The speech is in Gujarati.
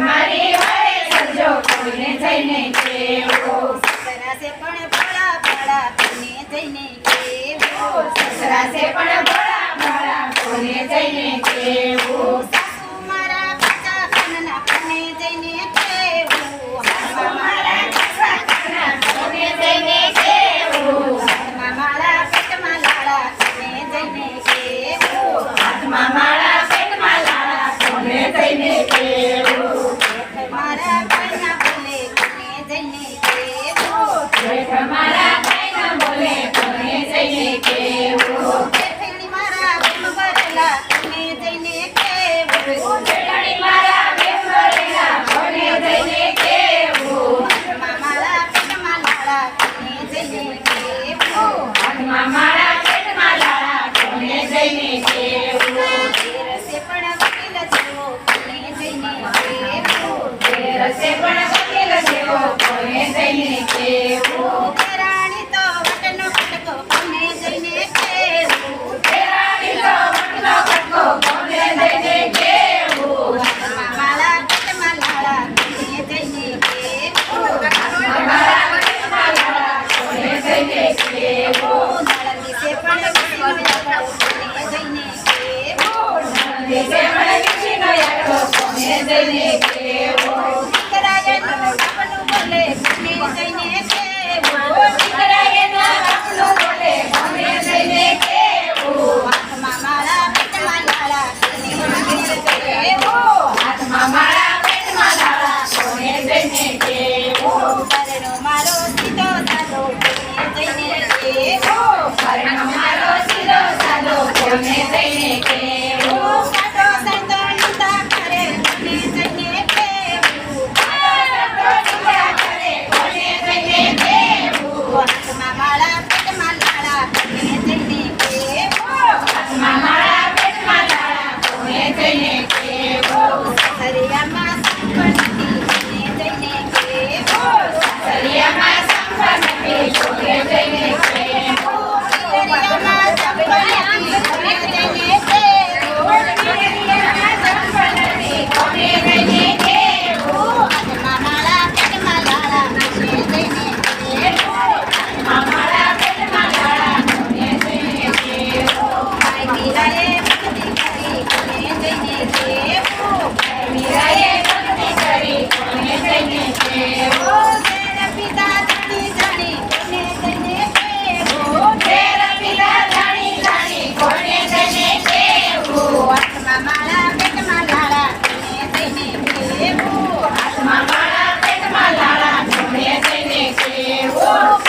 મારી વારે સંજો કોઈને જઈને કેવો. સરાસે જઈને કેવું સસરા છે પણ ભળા ભળા કોને જઈને કેવું સાસુ મારા કાકા કાનના કોને જઈને કેવું સાસુ મારા કાકા કાનના કોને જઈને કેવું હાથમાં મારા પેટમાં લાળા કોને જઈને કેવું હાથમાં મારા પેટમાં લાળા કોને જઈને કેવું મારા ભાઈના બોલે કોને જઈને કેવું મારા Thank you. Yo me peiné que la la la Hello.